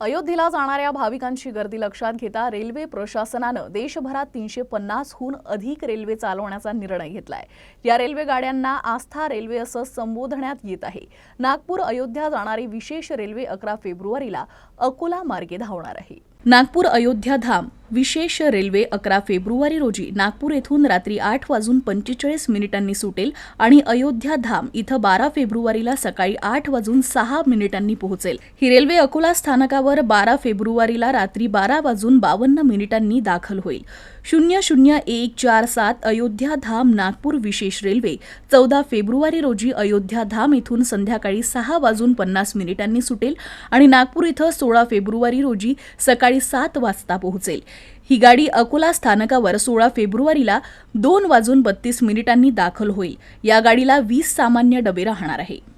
अयोध्येला जाणाऱ्या भाविकांची गर्दी लक्षात घेता रेल्वे प्रशासनानं देशभरात तीनशे पन्नासहून अधिक रेल्वे चालवण्याचा निर्णय घेतलाय. या रेल्वे गाड्यांना आस्था रेल्वे असं संबोधण्यात येत आहे. नागपूर अयोध्या जाणारी विशेष रेल्वे अकरा फेब्रुवारीला अकोला मार्गे धावणार आहे. नागपूर अयोध्या धाम विशेष रेल्वे अकरा फेब्रुवारी रोजी नागपूर येथून रात्री आठ वाजून पंचेचाळीस मिनिटांनी सुटेल आणि अयोध्या धाम इथं बारा फेब्रुवारीला सकाळी आठ वाजून सहा मिनिटांनी पोहोचेल. ही रेल्वे अकोला स्थानकावर बारा फेब्रुवारीला रात्री बारा वाजून बावन्न मिनिटांनी दाखल होईल. शून्य शून्य एक चार सात अयोध्या धाम नागपूर विशेष रेल्वे चौदा फेब्रुवारी रोजी अयोध्या धाम इथून संध्याकाळी सहा वाजून पन्नास मिनिटांनी सुटेल आणि नागपूर इथं सोळा फेब्रुवारी रोजी सकाळी सात वाजता पोहोचेल. ही गाडी अकोला स्थानकावर सोळा फेब्रुवारीला दोन वाजून बत्तीस मिनिटांनी दाखल होईल. या गाडीला वीस सामान्य डबे राहणार आहे